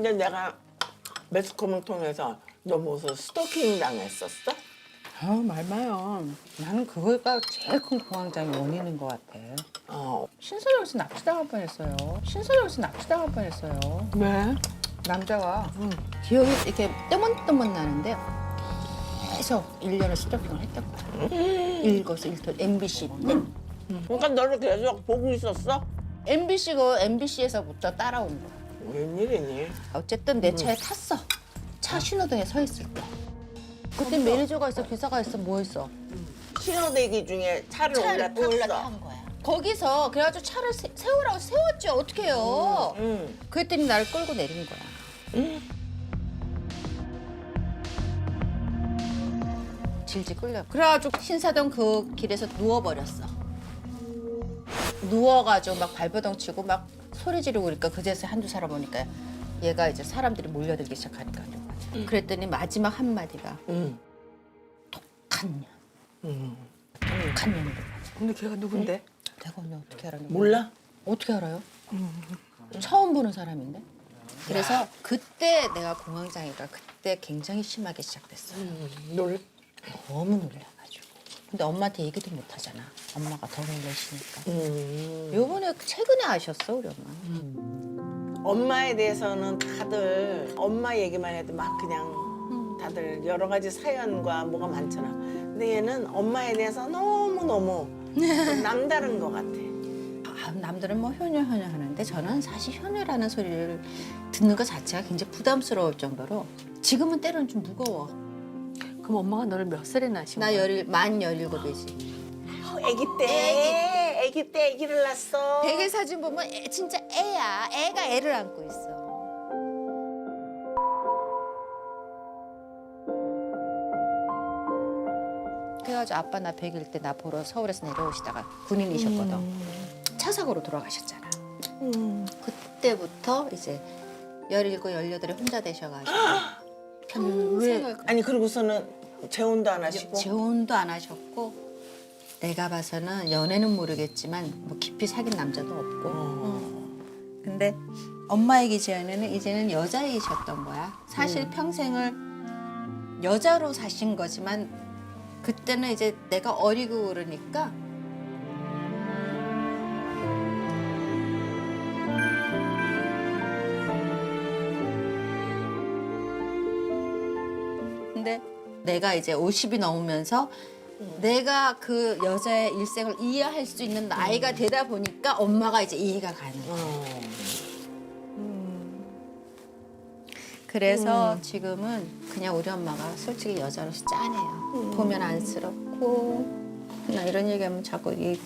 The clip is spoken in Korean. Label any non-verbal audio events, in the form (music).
근데 내가 매스컴을 통해서 너 무슨 스토킹 당했었어? 아 말마요. 나는 그거가 제일 큰 공황장애 원인인 것 같아. 어. 신사동에서 납치당할 뻔했어요. 신사동에서 납치당할 뻔했어요. 왜? 남자가 기억이 이렇게 뜨문뜨문 나는데 계속 일년을 스토킹을 했던 거야. 읽어서 읽던 MBC 때. 그러니까 너를 계속 보고 있었어? MBC가 MBC에서부터 따라온 거야. 웬일이니? 어쨌든 내 차에 탔어. 차 신호등에 서 있을 때. 그때 매니저가 있어, 기사가 있어, 뭐 있어? 신호대기 중에 차를 올라탔어. 올라탄 거야. 거기서 그래가지고 차를 세, 세우라고 세웠죠. 어떡해요. 응. 그랬더니 나를 끌고 내린 거야. 질질 끌려. 그래가지고 신사동 그 길에서 누워버렸어. 누워가지고 막 발버둥 치고 막 소리 지르고 그러니까 그제서 한두 사람 오니까 얘가 이제 사람들이 몰려들기 시작하니까 그랬더니 마지막 한마디가 응. 독한 년. 응. 독한 년이래. 근데 걔가 누군데? 내가 언니 어떻게 알아? 몰라? 어떻게 알아요? 처음 보는 사람인데. 그래서 그때 내가 공황장애가 그때 굉장히 심하게 시작됐어. 요 놀. 너무 놀라가지고. 근데 엄마한테 얘기도 못 하잖아. 엄마가 더 놀라시니까. 음. 요번에 최근에 아셨어 우리 엄마. 엄마에 대해서는 다들 엄마 얘기만 해도 막 그냥 다들 여러 가지 사연과 뭐가 많잖아. 근데 얘는 엄마에 대해서 너무 너무 (laughs) 남다른 것 같아. 아, 남들은 뭐 효녀 효녀 하는데 저는 사실 효녀라는 소리를 듣는 것 자체가 굉장히 부담스러울 정도로 지금은 때로는 좀 무거워. 그럼 엄마가 너를 몇 살에 낳으신 나 거야? 열일 만 열일곱이지. 어, 아기 때, 아기 때 아기를 낳았어. 베개 사진 보면 애, 진짜 애야. 애가 애를 안고 있어. 그래가지고 아빠 나 100일 때 나 보러 서울에서 내려오시다가 군인이셨거든. 차 사고로 돌아가셨잖아. 그때부터 이제 17, 18에 혼자 되셔가지고 (gasps) 평생을 아니 그러고서는 재혼도 안 하시고. 재혼도 안 하셨고 내가 봐서는 연애는 모르겠지만 뭐 깊이 사귄 남자도 없고. 어. 근데 엄마 얘기 전에는 이제는 여자이셨던 거야. 사실 평생을 여자로 사신 거지만 그때는 이제 내가 어리고 그러니까 근데 내가 이제 50이 넘으면서 내가 그 여자의 일생을 이해할 수 있는 나이가 되다 보니까 엄마가 이제 이해가 가는 거야. 어. 그래서 지금은 그냥 우리 엄마가 솔직히 여자로서 짠해요. 보면 안쓰럽고 그냥 이런 얘기하면 자꾸 이